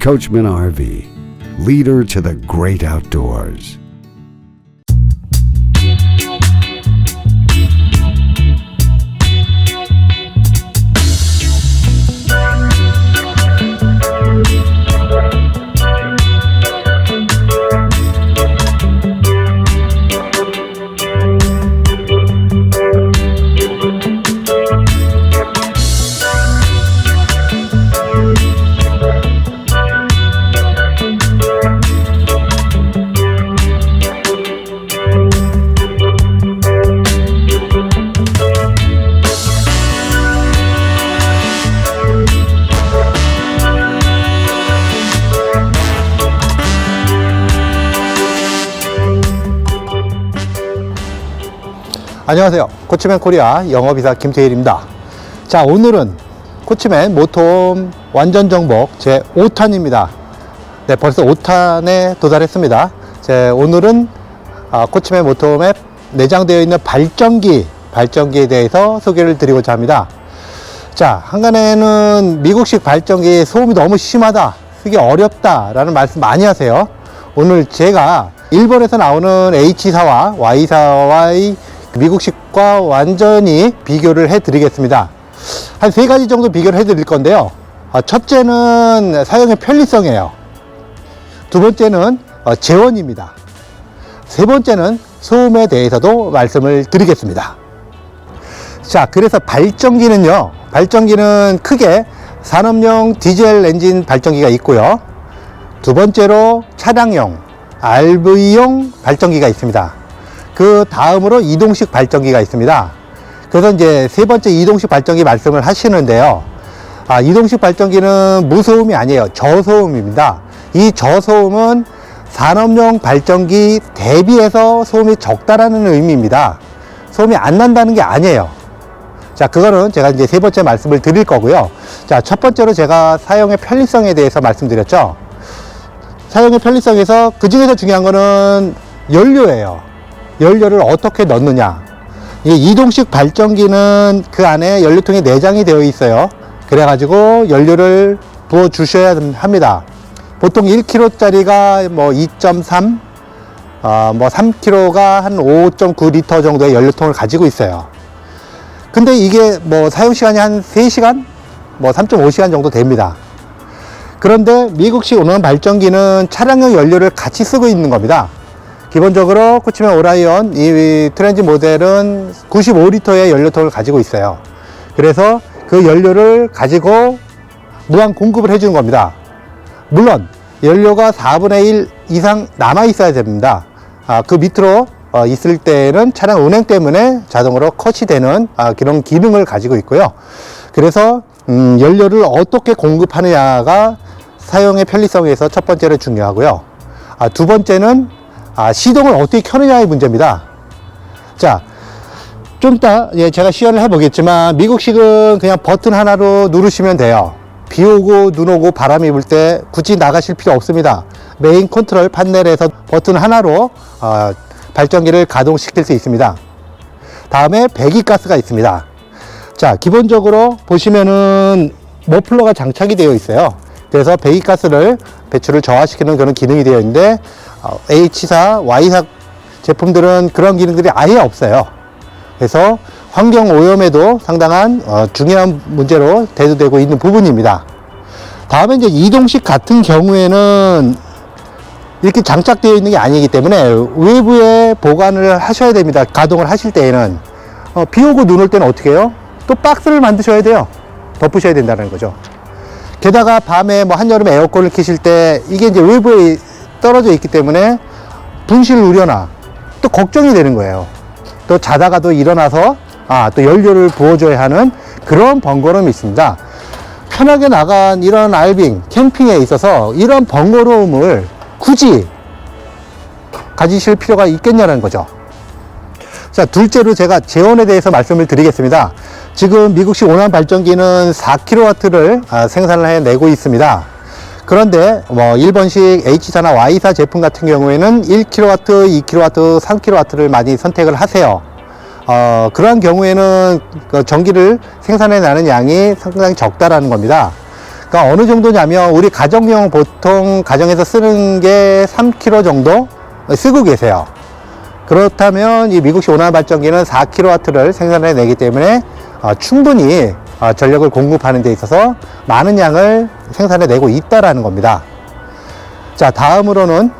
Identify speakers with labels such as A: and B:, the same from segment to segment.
A: Coachman RV, leader to the great outdoors.
B: 안녕하세요. 코치맨 코리아 영업이사 김태일입니다. 자, 오늘은 코치맨 모톰 완전 정복 제 5탄입니다. 네, 벌써 5탄에 도달했습니다. 제 오늘은 아, 코치맨 모톰에 내장되어 있는 발전기, 발전기에 대해서 소개를 드리고자 합니다. 자, 한간에는 미국식 발전기 소음이 너무 심하다, 쓰기 어렵다 라는 말씀 많이 하세요. 오늘 제가 일본에서 나오는 H사와 Y사와의 미국식과 완전히 비교를 해 드리겠습니다. 한 세 가지 정도 비교를 해 드릴 건데요. 아, 첫째는 사용의 편리성이에요. 두 번째는 어, 재원입니다. 세 번째는 소음에 대해서도 말씀을 드리겠습니다. 자, 그래서 발전기는요, 발전기는 크게 산업용 디젤 엔진 발전기가 있고요. 두 번째로 차량용 RV용 발전기가 있습니다. 그 다음으로 이동식 발전기가 있습니다. 그래서 이제 세 번째 이동식 발전기 말씀을 하시는데요. 아, 이동식 발전기는 무소음이 아니에요. 저소음입니다. 이 저소음은 산업용 발전기 대비해서 소음이 적다라는 의미입니다. 소음이 안 난다는 게 아니에요. 자, 그거는 제가 이제 세 번째 말씀을 드릴 거고요. 자, 첫 번째로 제가 사용의 편리성에 대해서 말씀드렸죠. 사용의 편리성에서 그 중에서 중요한 거는 연료예요. 연료를 어떻게 넣느냐. 이 이동식 발전기는 그 안에 연료통이 내장이 되어 있어요. 그래 가지고 연료를 부어 주셔야 합니다. 보통 1kg짜리가 뭐 2.3, 어, 뭐 3kg가 한 5.9리터 정도의 연료통을 가지고 있어요. 근데 이게 뭐 사용 시간이 한 3시간? 뭐 3.5시간 정도 됩니다. 그런데 미국식 오는 발전기는 차량용 연료를 같이 쓰고 있는 겁니다. 기본적으로 코치맨 오라이언 이 트렌지 모델은 95리터의 연료통을 가지고 있어요. 그래서 그 연료를 가지고 무한 공급을 해주는 겁니다. 물론 연료가 4분의 1 이상 남아 있어야 됩니다. 아, 그 밑으로 어, 있을 때는 차량 운행 때문에 자동으로 컷이 되는 아, 그런 기능을 가지고 있고요. 그래서 음, 연료를 어떻게 공급하느냐가 사용의 편리성에서 첫 번째로 중요하고요. 아, 두 번째는 아, 시동을 어떻게 켜느냐의 문제입니다. 자, 좀 이따 예, 제가 시연을 해보겠지만 미국식은 그냥 버튼 하나로 누르시면 돼요. 비 오고 눈 오고 바람이 불 때 굳이 나가실 필요 없습니다. 메인 컨트롤 판넬에서 버튼 하나로 어, 발전기를 가동시킬 수 있습니다. 다음에 배기가스가 있습니다. 자, 기본적으로 보시면은 머플러가 장착이 되어 있어요. 그래서 배기가스를 배출을 저하시키는 그런 기능이 되어 있는데 어, H사, Y사 제품들은 그런 기능들이 아예 없어요. 그래서 환경 오염에도 상당한 어, 중요한 문제로 대두되고 있는 부분입니다. 다음에 이제 이동식 같은 경우에는 이렇게 장착되어 있는 게 아니기 때문에 외부에 보관을 하셔야 됩니다. 가동을 하실 때에는 어, 비 오고 눈 올 때는 어떻게 해요? 또 박스를 만드셔야 돼요. 덮으셔야 된다는 거죠. 게다가 밤에 뭐 한여름에 에어컨을 켜실 때 이게 이제 외부에 떨어져 있기 때문에 분실 우려나 또 걱정이 되는 거예요. 또 자다가도 일어나서 아, 또 연료를 부어줘야 하는 그런 번거로움이 있습니다. 편하게 나간 이런 알빙, 캠핑에 있어서 이런 번거로움을 굳이 가지실 필요가 있겠냐는 거죠. 자, 둘째로 제가 재원에 대해서 말씀을 드리겠습니다. 지금 미국식 온환 발전기는 4kW를 아, 생산을 해내고 있습니다. 그런데 뭐 일본식 H사나 Y사 제품 같은 경우에는 1kW, 2kW, 3kW를 많이 선택을 하세요. 어, 그러한 경우에는 그 전기를 생산해 나는 양이 상당히 적다라는 겁니다. 그러니까 어느 정도냐면 우리 가정용 보통 가정에서 쓰는 게 3kg 정도 쓰고 계세요. 그렇다면 이 미국식 온화한 발전기는 4kW를 생산해 내기 때문에 어, 충분히 어, 전력을 공급하는 데 있어서 많은 양을 생산해 내고 있다라는 겁니다. 자, 다음으로는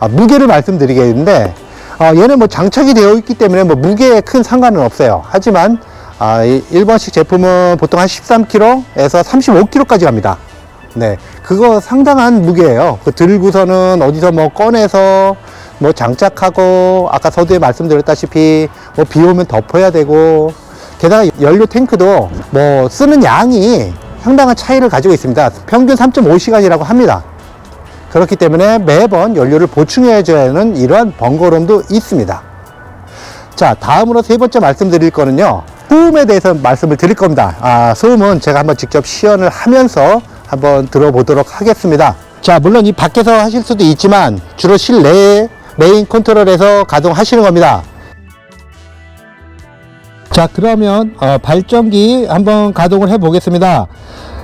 B: 아, 무게를 말씀드리겠는데 어, 얘는 뭐 장착이 되어 있기 때문에 뭐 무게에 큰 상관은 없어요. 하지만 아, 이 일본식 제품은 보통 한 13kg에서 35kg까지 갑니다. 네, 그거 상당한 무게예요. 그 들고서는 어디서 뭐 꺼내서 뭐 장착하고 아까 서두에 말씀드렸다시피 뭐 비 오면 덮어야 되고 게다가 연료 탱크도 뭐 쓰는 양이 상당한 차이를 가지고 있습니다. 평균 3.5시간이라고 합니다. 그렇기 때문에 매번 연료를 보충해줘야 하는 이러한 번거로움도 있습니다. 자, 다음으로 세 번째 말씀드릴 거는요. 소음에 대해서 말씀을 드릴 겁니다. 아, 소음은 제가 한번 직접 시연을 하면서 한번 들어보도록 하겠습니다. 자, 물론 이 밖에서 하실 수도 있지만 주로 실내에 메인 컨트롤에서 가동하시는 겁니다. 자, 그러면 어, 발전기 한번 가동을 해 보겠습니다.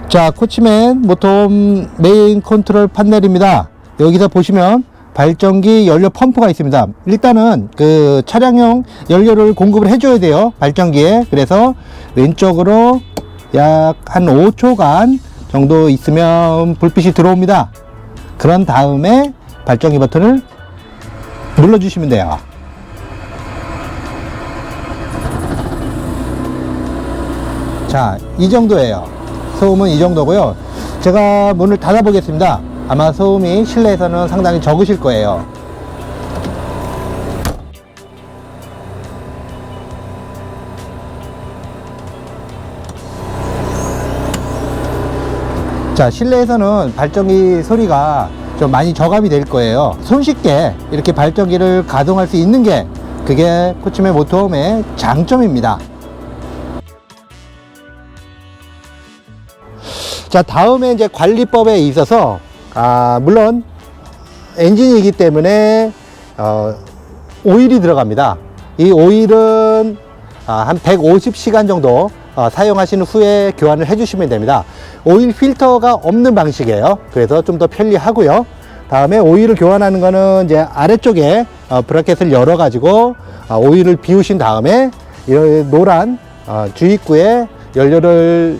B: 자, 코치맨 모톰 메인 컨트롤 판넬입니다. 여기서 보시면 발전기 연료 펌프가 있습니다. 일단은 그 차량용 연료를 공급을 해줘야 돼요. 발전기에. 그래서 왼쪽으로 약 한 5초간 정도 있으면 불빛이 들어옵니다. 그런 다음에 발전기 버튼을 눌러주시면 돼요. 자, 이 정도예요. 소음은 이 정도고요. 제가 문을 닫아 보겠습니다. 아마 소음이 실내에서는 상당히 적으실 거예요. 자, 실내에서는 발전기 소리가 좀 많이 저감이 될 거예요. 손쉽게 이렇게 발전기를 가동할 수 있는 게 그게 코치메 모토홈의 장점입니다. 자, 다음에 이제 관리법에 있어서, 아, 물론 엔진이기 때문에, 어, 오일이 들어갑니다. 이 오일은 아, 한 150시간 정도 어, 사용하신 후에 교환을 해주시면 됩니다. 오일 필터가 없는 방식이에요. 그래서 좀 더 편리하고요. 다음에 오일을 교환하는 거는 이제 아래쪽에 어, 브라켓을 열어 가지고 어, 오일을 비우신 다음에 이 노란 어, 주입구에 연료를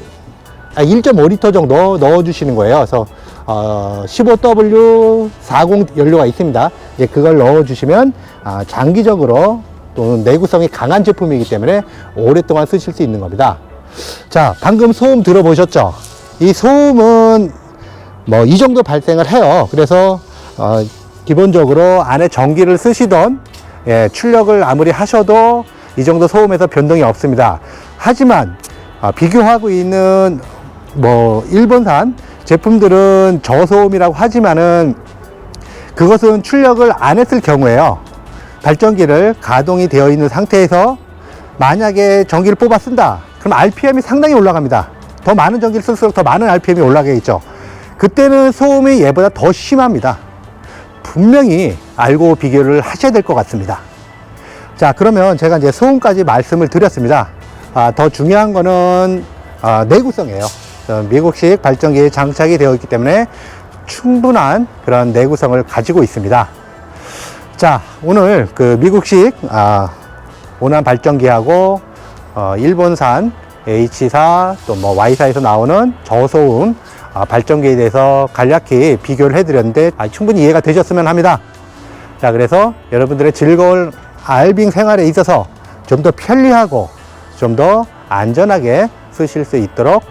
B: 1.5리터 정도 넣어주시는 거예요. 그래서 어, 15W40 연료가 있습니다. 이제 그걸 넣어주시면 아, 장기적으로 또는 내구성이 강한 제품이기 때문에 오랫동안 쓰실 수 있는 겁니다. 자, 방금 소음 들어보셨죠? 이 소음은 뭐 이 정도 발생을 해요. 그래서 어, 기본적으로 안에 전기를 쓰시던 예, 출력을 아무리 하셔도 이 정도 소음에서 변동이 없습니다. 하지만 아, 비교하고 있는 뭐 일본산 제품들은 저소음이라고 하지만은 그것은 출력을 안 했을 경우에요. 발전기를 가동이 되어 있는 상태에서 만약에 전기를 뽑아 쓴다. 그럼 RPM이 상당히 올라갑니다. 더 많은 전기를 쓸수록 더 많은 RPM이 올라가겠죠. 그때는 소음이 얘보다 더 심합니다. 분명히 알고 비교를 하셔야 될 것 같습니다. 자, 그러면 제가 이제 소음까지 말씀을 드렸습니다. 아, 더 중요한 거는 아, 내구성이에요. 어, 미국식 발전기에 장착이 되어 있기 때문에 충분한 그런 내구성을 가지고 있습니다. 자, 오늘 그 미국식 아, 온화한 발전기하고 어, 일본산 H4 또 뭐 Y사에서 나오는 저소음 아, 발전기에 대해서 간략히 비교를 해드렸는데 아, 충분히 이해가 되셨으면 합니다. 자, 그래서 여러분들의 즐거운 알빙 생활에 있어서 좀 더 편리하고 좀 더 안전하게 쓰실 수 있도록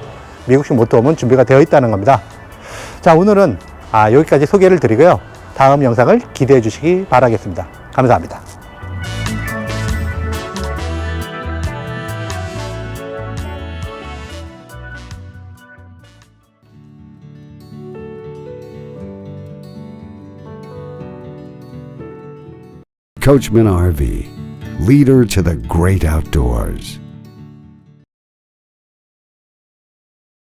B: 미국식 모터홈은 준비가 되어 있다는 겁니다. 자, 오늘은 아, 여기까지 소개를 드리고요. 다음 영상을 기대해 주시기 바라겠습니다. 감사합니다.
A: Coachman RV, leader to the great outdoors.